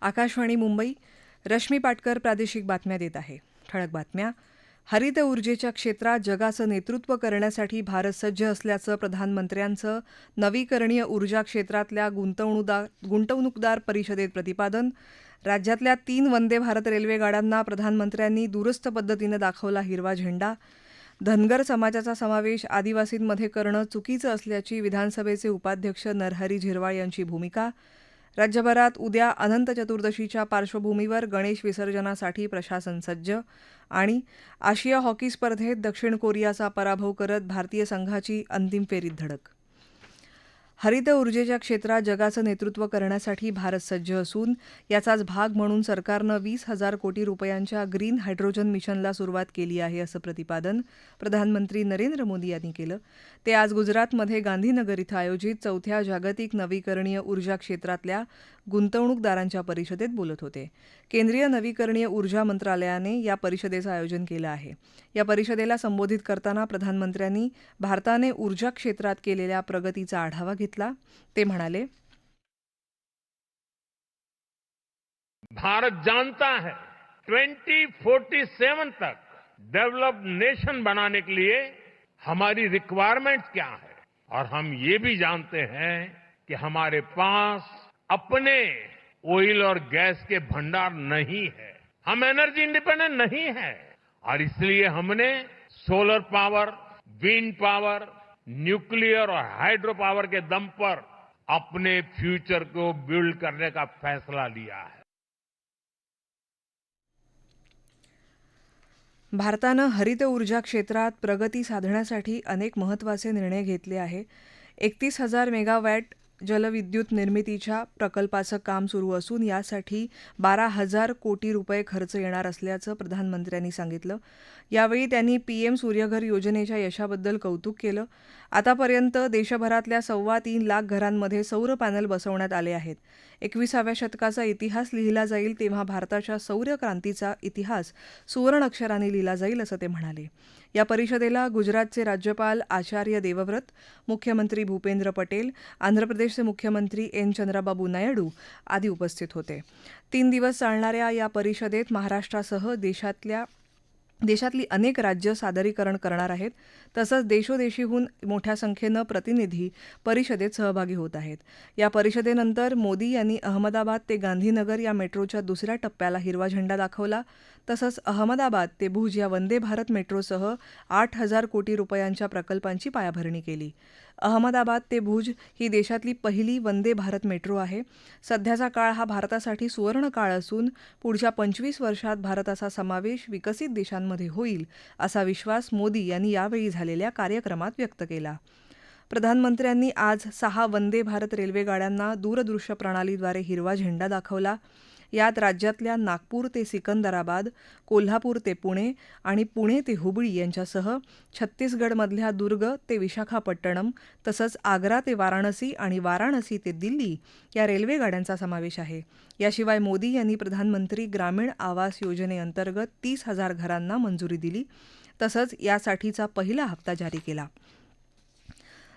आकाशवाणी मुंबई रश्मी पाटकर प्रादेशिक बातम्या देत आहे. ठळक बातम्या. हरित ऊर्जेच्या क्षेत्रात जगाचं नेतृत्व करण्यासाठी भारत सज्ज असल्याचं प्रधानमंत्र्यांचं नवीकरणीय ऊर्जा क्षेत्रातल्या गुंतवणूकदार गुंतवणूकदार परिषदेत प्रतिपादन. राज्यातल्या तीन वंदे भारत रेल्वे गाड्यांना प्रधानमंत्र्यांनी दूरस्थ पद्धतीनं दाखवला हिरवा झेंडा. धनगर समाजाचा समावेश आदिवासींमध्ये करणं चुकीचं असल्याची विधानसभेचे उपाध्यक्ष नरहरी झिरवाळ यांची भूमिका. राज्यभरात उद्या अनंत चतुर्दशीच्या पार्श्वभूमीवर गणेश विसर्जनासाठी प्रशासन सज्ज आणि आशिया हॉकी स्पर्धेत दक्षिण कोरियाचा पराभव करत भारतीय संघाची अंतिम फेरीत धडक. हरित ऊर्जेच्या क्षेत्रात जगाचं नेतृत्व करण्यासाठी भारत सज्ज असून याचाच भाग म्हणून सरकारनं वीस हजार कोटी रुपयांच्या ग्रीन हायड्रोजन मिशनला सुरुवात केली आहे असं प्रतिपादन प्रधानमंत्री नरेंद्र मोदी यांनी केलं. ते आज गुजरातमध्ये गांधीनगर इथं आयोजित चौथ्या जागतिक नवीकरणीय ऊर्जा क्षेत्रातल्या गुंतवणूकदारांच्या परिषदेत बोलत होते. केंद्रीय नवीकरणीय ऊर्जा मंत्रालयाने या परिषदेचं आयोजन केलं आहे. या परिषदेला संबोधित करताना प्रधानमंत्र्यांनी भारताने ऊर्जा क्षेत्रात केलेल्या प्रगतीचा आढावा घेतला. ते म्हणाले, भारत जानता है 2047 तक डेवलप्ड नेशन बनाने के लिए हमारी रिक्वायरमेंट क्या है? और हम ये भी जानते हैं कि हमारे पास अपने ऑयल और गैस के भंडार नहीं है। हम एनर्जी इंडिपेंडेंट नहीं है और इसलिए हमने solar power, wind power nuclear और हाइड्रो पावर के दम पर अपने फ्यूचर को बिल्ड करने का फैसला लिया है। भारतानं हरित ऊर्जा क्षेत्रात प्रगती साधण्यासाठी अनेक महत्त्वाचे निर्णय घेतले आहे. एकतीस हजार मेगावॅट जलविद्युत निर्मितीच्या प्रकल्पाचं काम सुरू असून यासाठी बारा हजार कोटी रुपये खर्च येणार असल्याचं प्रधानमंत्र्यांनी सांगितलं. यावेळी त्यांनी पीएम सूर्यघर योजनेच्या यशाबद्दल कौतुक केलं. आतापर्यंत देशभरातल्या सव्वा तीन लाख घरांमध्ये सौर पॅनल बसवण्यात आले आहेत. एकविसाव्या शतकाचा इतिहास लिहिला जाईल तेव्हा भारताच्या सौर क्रांतीचा इतिहास सुवर्ण अक्षरांनी लिहिला जाईल असं ते म्हणाले. या परिषदेला गुजरातचे राज्यपाल आचार्य देवव्रत मुख्यमंत्री भूपेंद्र पटेल आंध्र प्रदेश प्रदेशचे मुख्यमंत्री एन. चंद्राबाबू नायडू आदी उपस्थित होते. तीन दिवस चालणाऱ्या या परिषदेत महाराष्ट्रासह देशातल्या देशातली अनेक राज्य सादरीकरण करणार आहेत. तसंच देशोदेशीहून मोठ्या संख्येनं प्रतिनिधी परिषदेत सहभागी होत आहेत. या परिषदेनंतर मोदी यांनी अहमदाबाद ते गांधीनगर या मेट्रोच्या दुसऱ्या टप्प्याला हिरवा झेंडा दाखवला. तसंच अहमदाबाद ते भुज या वंदे भारत मेट्रोसह आठ हजार कोटी रुपयांच्या प्रकल्पांची पायाभरणी केली. अहमदाबाद ते भुज ही देशातली पहिली वंदे भारत मेट्रो आहे. सध्याचा काळ हा भारतासाठी सुवर्ण काळ असून पुढच्या पंचवीस वर्षात भारताचा समावेश विकसित देशांमध्ये होईल असा विश्वास मोदी यांनी यावेळी झालेल्या कार्यक्रमात व्यक्त केला. प्रधानमंत्र्यांनी आज सहा वंदे भारत रेल्वे गाड्यांना दूरदृश्य प्रणालीद्वारे हिरवा झेंडा दाखवला. यात राज्यातल्या नागपूर ते सिकंदराबाद कोल्हापूर ते पुणे आणि पुणे ते हुबळी यांच्यासह छत्तीसगडमधल्या दुर्ग ते विशाखापट्टणम तसंच आग्रा ते वाराणसी आणि वाराणसी ते दिल्ली या रेल्वेगाड्यांचा समावेश आहे. याशिवाय मोदी यांनी प्रधानमंत्री ग्रामीण आवास योजनेअंतर्गत तीस हजार घरांना मंजुरी दिली. तसंच यासाठीचा पहिला हप्ता जारी केला.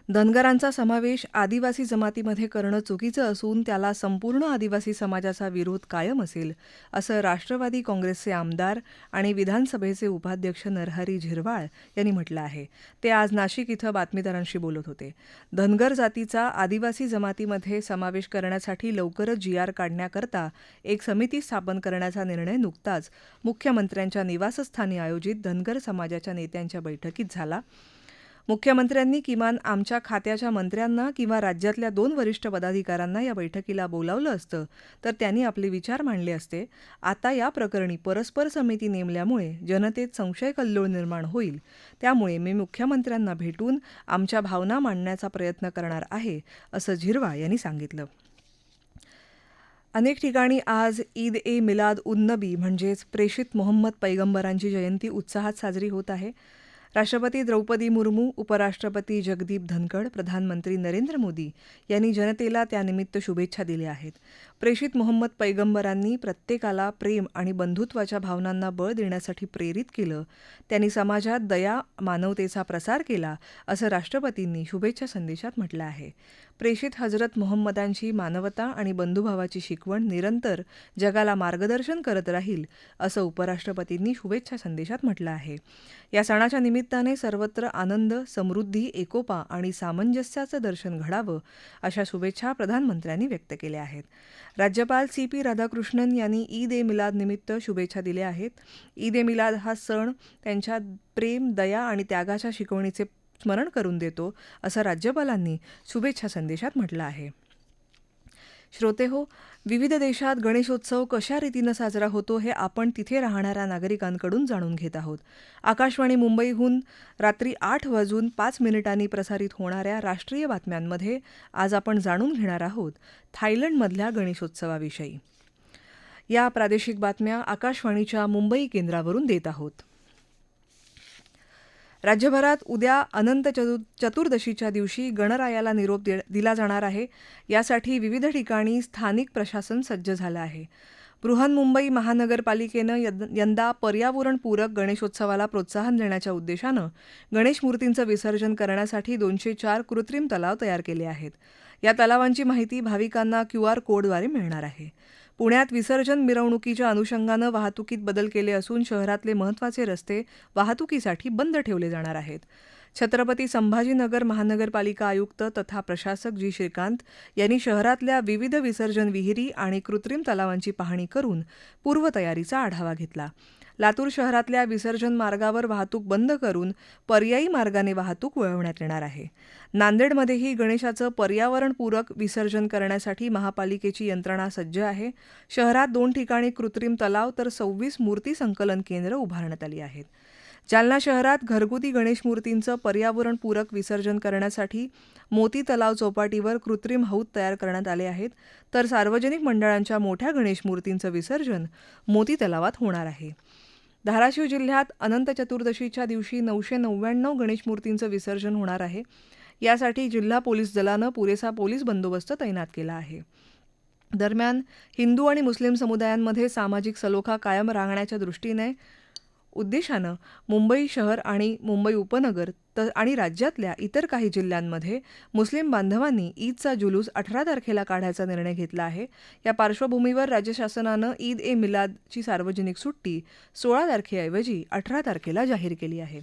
धनगरांचा समावेश आदिवासी जमातीमध्ये करणं चुकीचं असून त्याला संपूर्ण आदिवासी समाजाचा विरोध कायम असेल असं राष्ट्रवादी काँग्रेसचे आमदार आणि विधानसभेचे उपाध्यक्ष नरहरी झिरवाळ यांनी म्हटलं आहे. ते आज नाशिक इथं बातमीदारांशी बोलत होते. धनगर जातीचा आदिवासी जमातीमध्ये समावेश करण्यासाठी लवकरच जी आर काढण्याकरता एक समिती स्थापन करण्याचा निर्णय नुकताच मुख्यमंत्र्यांच्या निवासस्थानी आयोजित धनगर समाजाच्या नेत्यांच्या बैठकीत झाला. मुख्यमंत्र्यांनी किमान आमच्या खात्याच्या मंत्र्यांना किंवा राज्यातल्या दोन वरिष्ठ पदाधिकाऱ्यांना या बैठकीला बोलावलं असतं. तर त्यांनी आपले विचार मांडले असते. आता या प्रकरणी परस्पर समिती नेमल्यामुळे जनतेत संशय कल्लोळ निर्माण होईल. त्यामुळे मी मुख्यमंत्र्यांना भेटून आमच्या भावना मांडण्याचा प्रयत्न करणार आहे असं झिरवा यांनी सांगितलं. अनेक ठिकाणी आज ईद ए मिलाद उन नबी म्हणजेच प्रेषित मोहम्मद पैगंबरांची जयंती उत्साहात साजरी होत आहे. राष्ट्रपती द्रौपदी मुर्मू उपराष्ट्रपती जगदीप धनखड प्रधानमंत्री नरेंद्र मोदी यांनी जनतेला त्यानिमित्त शुभेच्छा दिल्या आहेत. प्रेषित मोहम्मद पैगंबरांनी प्रत्येकाला प्रेम आणि बंधुत्वाच्या भावनांना बळ देण्यासाठी प्रेरित केलं. त्यांनी समाजात दया मानवतेचा प्रसार केला असं राष्ट्रपतींनी शुभेच्छा संदेशात म्हटलं आहे. प्रेषित हजरत मोहम्मदांची मानवता आणि बंधुभावाची शिकवण निरंतर जगाला मार्गदर्शन करत राहील असं उपराष्ट्रपतींनी शुभेच्छा संदेशात म्हटलं आहे. या सणाच्या निमित्ताने सर्वत्र आनंद समृद्धी एकोपा आणि सामंजस्याचं दर्शन घडावं अशा शुभेच्छा प्रधानमंत्र्यांनी व्यक्त केल्या आहेत. राज्यपाल सी पी राधाकृष्णन यांनी ईद ए मिलाद निमित्त शुभेच्छा दिल्या आहेत. ईद ए मिलाद हा सण त्यांच्या प्रेम दया आणि त्यागाच्या शिकवणीचे स्मरण करून देतो असं राज्यपालांनी शुभेच्छा संदेशात म्हटलं आहे. श्रोते हो विविध देशात गणेशोत्सव कशा रीतीनं साजरा होतो हे आपण तिथे राहणाऱ्या नागरिकांकडून जाणून घेत आहोत. आकाशवाणी मुंबईहून रात्री आठ वाजून पाच मिनिटांनी प्रसारित होणाऱ्या राष्ट्रीय बातम्यांमध्ये आज आपण जाणून घेणार आहोत थायलंडमधल्या गणेशोत्सवाविषयी. या प्रादेशिक बातम्या आकाशवाणीच्या मुंबई केंद्रावरून देत आहोत. राज्यभरात उद्या अनंत चतु चतुर्दशीच्या दिवशी गणरायाला निरोप दे दिला जाणार आहे. यासाठी विविध ठिकाणी स्थानिक प्रशासन सज्ज झालं आहे. बृहन्मुंबई महानगरपालिकेनं यंदा पर्यावरणपूरक गणेशोत्सवाला प्रोत्साहन देण्याच्या उद्देशानं गणेश मूर्तींचं विसर्जन करण्यासाठी दोनशे चार कृत्रिम तलाव तयार केले आहेत. या तलावांची माहिती भाविकांना क्यू आर कोडद्वारे मिळणार आहे. पुण्यात विसर्जन मिरवणुकीच्या अनुषंगानं वाहतुकीत बदल केले असून शहरातले महत्त्वाचे रस्ते वाहतुकीसाठी बंद ठेवले जाणार आहेत. छत्रपती संभाजीनगर महानगरपालिका आयुक्त तथा प्रशासक जी. श्रीकांत यांनी शहरातल्या विविध विसर्जन विहिरी आणि कृत्रिम तलावांची पाहणी करून पूर्वतयारीचा आढावा घेतला. लातूर शहरातल्या विसर्जन मार्गावर वाहतूक बंद करून पर्यायी मार्गाने वाहतूक वळवण्यात येणार आहे. नांदेडमध्येही गणेशाचं पर्यावरणपूरक विसर्जन करण्यासाठी महापालिकेची यंत्रणा सज्ज आहे. शहरात दोन ठिकाणी कृत्रिम तलाव तर सव्वीस मूर्ती संकलन केंद्र उभारण्यात आली आहेत. जालना शहरात घरगुती गणेश मूर्तींचं पर्यावरणपूरक विसर्जन करण्यासाठी मोती तलाव चौपाटीवर कृत्रिम हौद तयार करण्यात आले आहेत. तर सार्वजनिक मंडळांच्या मोठ्या गणेश मूर्तींचं विसर्जन मोती तलावात होणार आहे. धाराशिव जिल्ह्यात अनंत चतुर्दशीच्या दिवशी नऊशे नव्याण्णव गणेश मूर्तींचं विसर्जन होणार आहे. यासाठी जिल्हा पोलीस दलानं पुरेसा पोलीस बंदोबस्त तैनात केला आहे. दरम्यान हिंदू आणि मुस्लिम समुदायांमध्ये सामाजिक सलोखा कायम राहण्याच्या दृष्टीने उद्देशानं मुंबई शहर आणि मुंबई उपनगर त आणि राज्यातल्या इतर काही जिल्ह्यांमध्ये मुस्लिम बांधवांनी ईदचा जुलूस अठरा तारखेला काढायचा निर्णय घेतला आहे. या पार्श्वभूमीवर राज्य शासनानं ईद ए मिलादची सार्वजनिक सुट्टी सोळा तारखेऐवजी अठरा तारखेला जाहीर केली आहे.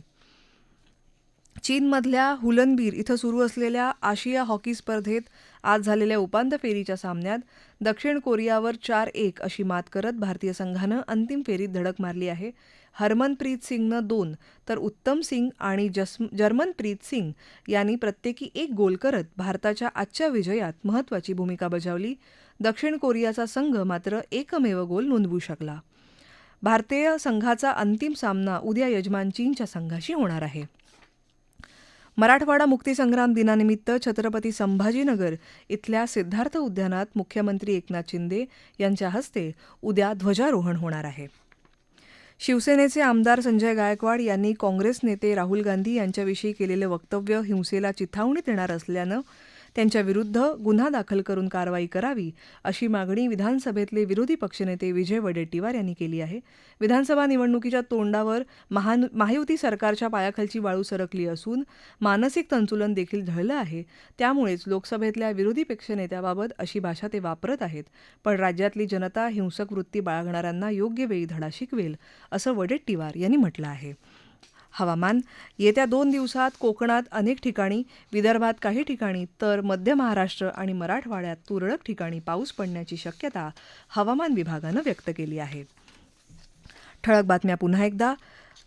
चीनमधल्या हुलनबीर इथं सुरू असलेल्या आशिया हॉकी स्पर्धेत आज झालेल्या उपांत्य फेरीच्या सामन्यात दक्षिण कोरियावर चार एक अशी मात करत भारतीय संघानं अंतिम फेरीत धडक मारली आहे. हरमनप्रीत सिंगनं दोन तर उत्तम सिंग आणि जस जर्मनप्रीत सिंग यांनी प्रत्येकी एक गोल करत भारताच्या आजच्या विजयात महत्त्वाची भूमिका बजावली. दक्षिण कोरियाचा संघ मात्र एकमेव गोल नोंदवू शकला. भारतीय संघाचा अंतिम सामना उद्या यजमान चीनच्या संघाशी होणार आहे. मराठवाडा मुक्तीसंग्राम दिनानिमित्त छत्रपती संभाजीनगर इथल्या सिद्धार्थ उद्यानात मुख्यमंत्री एकनाथ शिंदे यांच्या हस्ते उद्या ध्वजारोहण होणार आहे. शिवसेनेचे आमदार संजय गायकवाड यांनी काँग्रेस नेते राहुल गांधी यांच्याविषयी केलेलं वक्तव्य हिंसेला चिथावणीत येणार असल्यानं त्यांच्याविरुद्ध गुन्हा दाखल करून कारवाई करावी अशी मागणी विधानसभेतले विरोधी पक्षनेते विजय वडेट्टीवार यांनी केली आहे. विधानसभा निवडणुकीच्या तोंडावर महान महायुती सरकारच्या पायाखालची वाळू सरकली असून मानसिक संतुलन देखील ढळलं आहे. त्यामुळेच लोकसभेतल्या विरोधी पक्षनेत्याबाबत अशी भाषा ते वापरत आहेत. पण राज्यातली जनता हिंसक वृत्ती बाळगणाऱ्यांना योग्य वेळी धडा शिकवेल असं वडेट्टीवार यांनी म्हटलं आहे. हवामान. येत्या दोन दिवसात कोकणात अनेक ठिकाणी विदर्भात काही ठिकाणी तर मध्य महाराष्ट्र आणि मराठवाड्यात तुरळक ठिकाणी पाऊस पडण्याची शक्यता हवामान विभागानं व्यक्त केली आहे. ठळक बातम्या पुन्हा एकदा.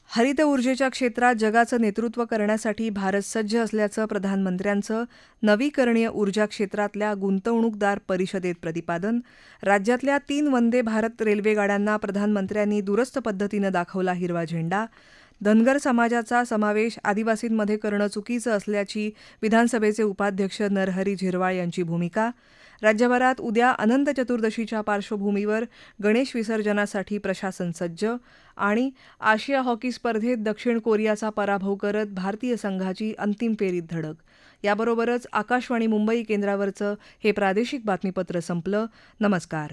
हरित ऊर्जेच्या क्षेत्रात जगाचं नेतृत्व करण्यासाठी भारत सज्ज असल्याचं प्रधानमंत्र्यांचं नवीकरणीय ऊर्जा क्षेत्रातल्या गुंतवणूकदार परिषदेत प्रतिपादन. राज्यातल्या तीन वंदे भारत रेल्वे गाड्यांना प्रधानमंत्र्यांनी दुरस्त पद्धतीनं दाखवला हिरवा झेंडा. धनगर समाजाचा समावेश आदिवासींमध्ये करणं चुकीचं असल्याची विधानसभेचे उपाध्यक्ष नरहरी झिरवाळ यांची भूमिका. राज्यभरात उद्या अनंत चतुर्दशीच्या पार्श्वभूमीवर गणेश विसर्जनासाठी प्रशासन सज्ज आणि आशिया हॉकी स्पर्धेत दक्षिण कोरियाचा पराभव करत भारतीय संघाची अंतिम फेरीत धडक. याबरोबरच आकाशवाणी मुंबई केंद्रावरचं हे प्रादेशिक बातमीपत्र संपलं. नमस्कार.